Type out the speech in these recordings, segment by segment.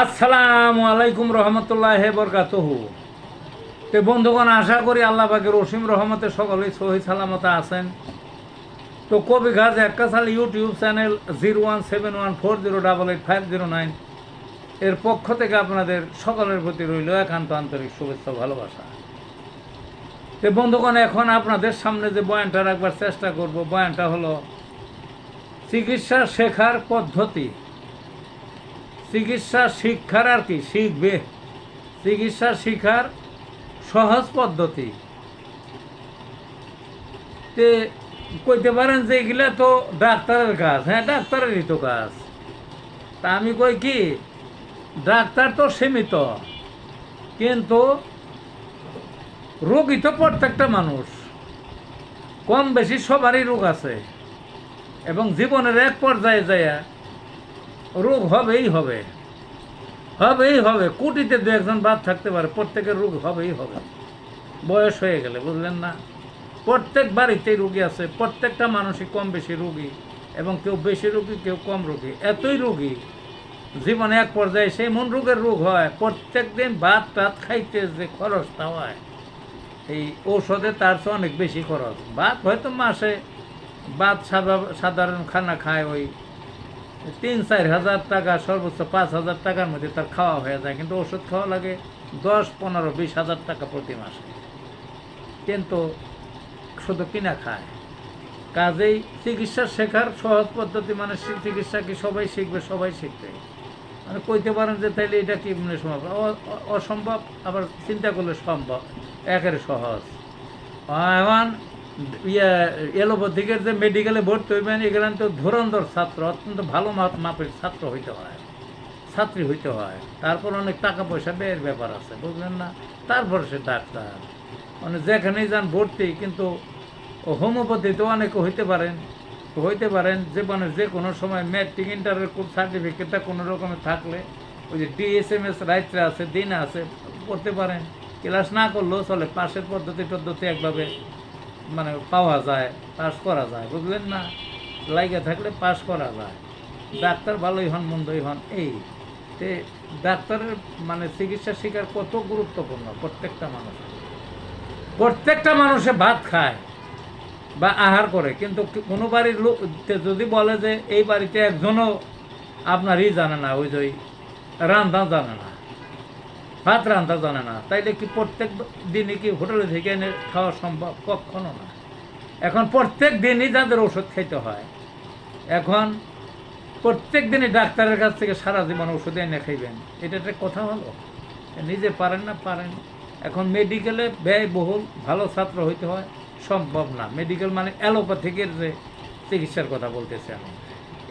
আসসালামু আলাইকুম রহমতুল্লাহ বরকাতহু। তো বন্ধুগণ, আশা করি আল্লাহ পাকের রসিম রহমতে সকলেই সহি সালামত আছেন। তো কবি ঘাজ একাশাল YouTube channel zero one seven one four zero double eight five zero nine এর পক্ষ থেকে আপনাদের সকলের প্রতি রইল একান্ত আন্তরিক শুভেচ্ছা ভালোবাসা। তো বন্ধুগণ, এখন আপনাদের সামনে যে বয়ানটা রাখবার চেষ্টা করব, বয়ানটা হলো, চিকিৎসা শেখার পদ্ধতি। চিকিৎসা শিক্ষার আর কি, শিখবে। চিকিৎসা শিখার সহজ পদ্ধতি। তে কইতে পারেন যে এগুলা তো ডাক্তারের কাজ হ্যাঁ ডাক্তারেরই তো কাজ। তা আমি কই কি, ডাক্তার তো সীমিত, কিন্তু রোগী তো প্রত্যেকটা মানুষ। কম বেশি সবারই রোগ আছে। এবং জীবনের এক পর্যায়ে যায় রোগ হবেই হবে। হবেই হবে। কোটিতে দু একজন বাদ থাকতে পারে, প্রত্যেকের রোগ হবেই হবে। বয়স হয়ে গেলে, বুঝলেন না? প্রত্যেক বাড়িতেই রুগী আছে, প্রত্যেকটা মানুষই কম বেশি রুগী এবং কেউ বেশি রুগী, কেউ কম রোগী। এতই রোগী, জীবনে এক পর্যায়ে সেই মন রোগের রোগ হয়। প্রত্যেক দিন ভাত টাত খাইতে যে খরচটা হয়, এই ঔষধে তার চেয়ে অনেক বেশি খরচ। ভাত হয়তো মাসে, ভাত সাধারণ খানা খায় ওই তিন, চার হাজার টাকা, সর্বোচ্চ পাঁচ হাজার টাকার মধ্যে তার খাওয়া হয়ে যায়। কিন্তু ওষুধ খাওয়া লাগে দশ, পনেরো, বিশ হাজার টাকা প্রতি মাসে। কিন্তু শুধু কিনা খায়। কাজেই চিকিৎসা শেখার সহজ পদ্ধতি মানে চিকিৎসা কি সবাই শিখবে সবাই শিখবে। মানে কইতে পারেন যে তাইলে এটা কি মানে সম্ভব? অসম্ভব, আবার চিন্তা করলে সম্ভব। একের সহজ। এখন ইয়ে এলোপ্যাথিকের যে মেডিকেলে ভর্তি হইবেন এগুলো তো ধুরন্ধর ছাত্র, অত্যন্ত ভালো মাপ মাপের ছাত্র হইতে হয়, ছাত্রী হইতে হয়। তারপর অনেক টাকা পয়সা ব্যয়ের ব্যাপার আছে, বুঝলেন না? তারপর সে ডাক্তার। মানে যেখানেই যান ভর্তি, কিন্তু হোমিওপ্যাথিতেও অনেকে হইতে পারেন হইতে পারেন, যে মানে যে কোনো সময় ম্যাট্রিক ইন্টারের সার্টিফিকেটটা কোনো রকমে থাকলে ওই যে ডিএসএমএস রাইটে আছে, দিন আছে, পড়তে পারেন। ক্লাস না করলেও চলে, পাশের পদ্ধতি টদ্ধতি একভাবে মানে পাওয়া যায় পাস করা যায়, বুঝলেন না? লাইগে থাকলে পাস করা যায়। ডাক্তার ভালোই হন, মন্দই হন, এই। তে ডাক্তারের মানে চিকিৎসা শিকার কত গুরুত্বপূর্ণ প্রত্যেকটা মানুষ প্রত্যেকটা মানুষে ভাত খায় বা আহার করে, কিন্তু কোনো বাড়ির লোক যদি বলে যে এই বাড়িতে একজনও আপনারই জানে না, ওই যে রান্ধা জানে না ভাত রান্ধা জানে না। তাইলে কি প্রত্যেক দিনই কি হোটেলে থেকে এনে খাওয়া সম্ভব? কখনো না। এখন প্রত্যেক দিনই যাদের ওষুধ খেতে হয়, এখন প্রত্যেক দিনই ডাক্তারের কাছ থেকে সারা জীবন ওষুধ এনে খাইবেন। এটা একটা কথা হলো? নিজে পারেন না, পারেন। এখন মেডিকেলে ব্যয়বহুল, ভালো ছাত্র হইতে হয়, সম্ভব না। মেডিকেল মানে অ্যালোপ্যাথিকের যে চিকিৎসার কথা বলতেছে আমি।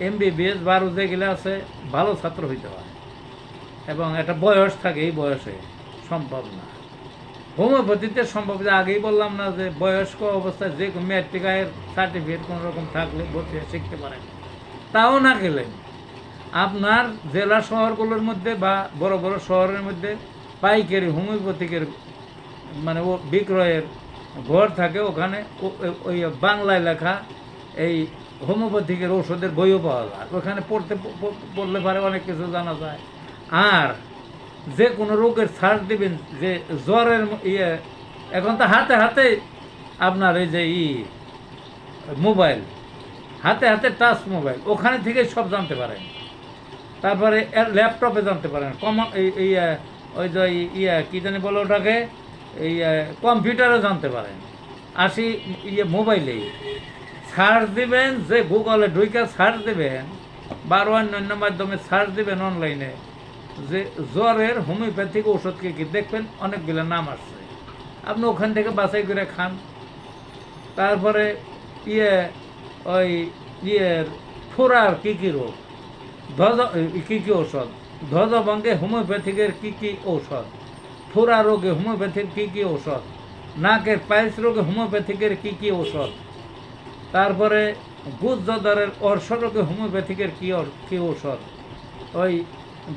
এমবিবিএস বারো যেগুলো আছে, ভালো ছাত্র হইতে হয়। এবং একটা বয়স থাকে এই বয়সে, সম্ভব না। হোমিওপ্যাথিতে সম্ভব, যে আগেই বললাম না যে বয়স্ক অবস্থায় যে ম্যাট্রিক আয়ের সার্টিফিকেট কোনো রকম থাকলে হয়ে শিখতে পারেন। তাও না গেলেন আপনার জেলা শহরগুলোর মধ্যে বা বড় বড় শহরের মধ্যে পাইকারি হোমিওপ্যাথিকের মানে ও বিক্রয়ের ঘর থাকে, ওখানে ওই বাংলায় লেখা এই হোমিওপ্যাথিকের ওষুধের বইও পাওয়া যায়। ওখানে পড়তে পড়লে পারে অনেক কিছু জানা যায়। আর যে কোনো রোগের সার্চ দিবেন যে জ্বরের ইয়ে এখন তো হাতে হাতে আপনার এই যে ই মোবাইল হাতে হাতে টাচ মোবাইল ওখানে থেকে সব জানতে পারেন। তারপরে ল্যাপটপে জানতে পারেন কম এই এই, ওই যে ইয়ে কী জানি বলে ওটাকে এই আহ, কম্পিউটারে জানতে পারেন। আসি ইয়ে মোবাইলেই সার্চ দিবেন যে গুগলে ঢুকে সার্চ দিবেন বা অন্যান্য মাধ্যমে সার্চ দেবেন অনলাইনে। যে জ্বরের হোমিওপ্যাথিক ওষুধ কি দেখবেন? অনেকগুলো নাম আসছে। আপনি ওখান থেকে বাছাই করে খান। তারপরে ইয়ে ওই ইয়ের ফোরার কী কী রোগ? ধ্বজ, কী কী ঔষধ? ধ্বজভঙ্গে হোমিওপ্যাথিকের কী কী ঔষধ? ফোরা রোগে হোমিওপ্যাথির কী কী ঔষধ? নাকের পাইলস রোগে হোমিওপ্যাথিকের কী কী ঔষধ? তারপরে গুজ্জদারের অর্শ রোগে হোমিওপ্যাথিকের কী কী ঔষধ? ওই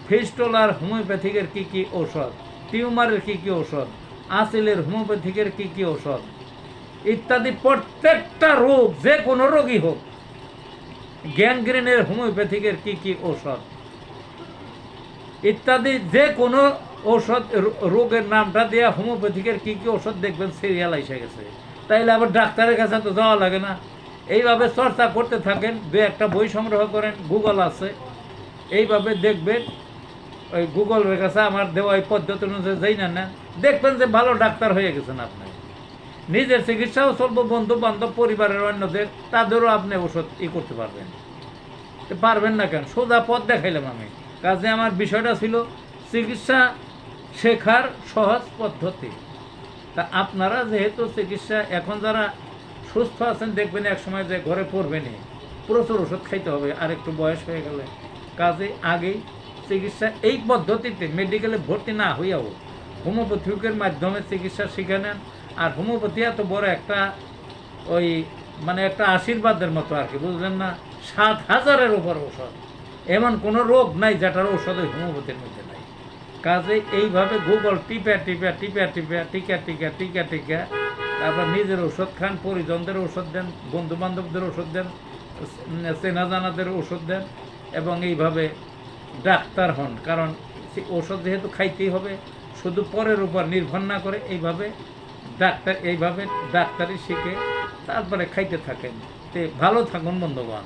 ফিস্টোলার, হোমিওপ্যাথিকের কী কী ঔষধ? টিউমারের কী কী ঔষধ? আসিলের হোমিওপ্যাথিকের কী কী ঔষধ? ইত্যাদি প্রত্যেকটা রোগ যে কোনো রোগই হোক, গ্যাংগ্রিনের, হোমিওপ্যাথিকের কী কী ঔষধ? ইত্যাদি যে কোনো ঔষধ রোগের নামটা দেওয়া হোমিওপ্যাথিকের কী কী ওষুধ দেখবেন সিরিয়াল এসে গেছে। তাইলে আবার ডাক্তারের কাছে তো যাওয়া লাগে না। এইভাবে চর্চা করতে থাকেন, দু একটা বই সংগ্রহ করেন গুগল আছে। এইভাবে দেখবেন, ওই গুগলের কাছে আমার দেওয়া এই পদ্ধতি অনুযায়ী যাই না না, দেখবেন যে ভালো ডাক্তার হয়ে গেছেন আপনি। নিজের চিকিৎসাও চলবো বন্ধু বান্ধব পরিবারের অন্যদের, তাদেরও আপনি ওষুধ ই করতে পারবেন। পারবেন না কেন? সোজা পথ দেখাইলাম আমি। কাজে আমার বিষয়টা ছিল চিকিৎসা শেখার সহজ পদ্ধতি। তা আপনারা যেহেতু চিকিৎসা, এখন যারা সুস্থ আছেন, দেখবেন এক সময় যে ঘরে পড়বেনই। প্রচুর ওষুধ খাইতে হবে আর একটু বয়স হয়ে গেলে। কাজে আগেই চিকিৎসা এই পদ্ধতিতে মেডিকেলে ভর্তি না হইয়াও হোমিওপ্যাথিকের মাধ্যমে চিকিৎসা শিখে নেন। আর হোমিওপ্যাথি এত বড় একটা ওই মানে একটা আশীর্বাদের মতো আর কি, বুঝলেন না? সাত হাজারের উপর ওষুধ এমন কোনো রোগ নাই যেটার ঔষধ ওই হোমিওপ্যাথির মধ্যে নাই। কাজে এইভাবে গুগল টিপা টিপা টিপা টিপা টিকা টিকা টিকা টিকা তারপর নিজের ওষুধ খান, পরিজনদের ওষুধ দেন বন্ধু বান্ধবদের ওষুধ দেন, চেনা জানাদের ওষুধ দেন। এবং এইভাবে ডাক্তার হন, কারণ সে ওষুধ যেহেতু খাইতেই হবে, শুধু পরের উপর নির্ভর না করে এইভাবে ডাক্তার, এইভাবে ডাক্তারি শিখে তারপরে খাইতে থাকেন। তে ভালো থাকুন বন্ধুবান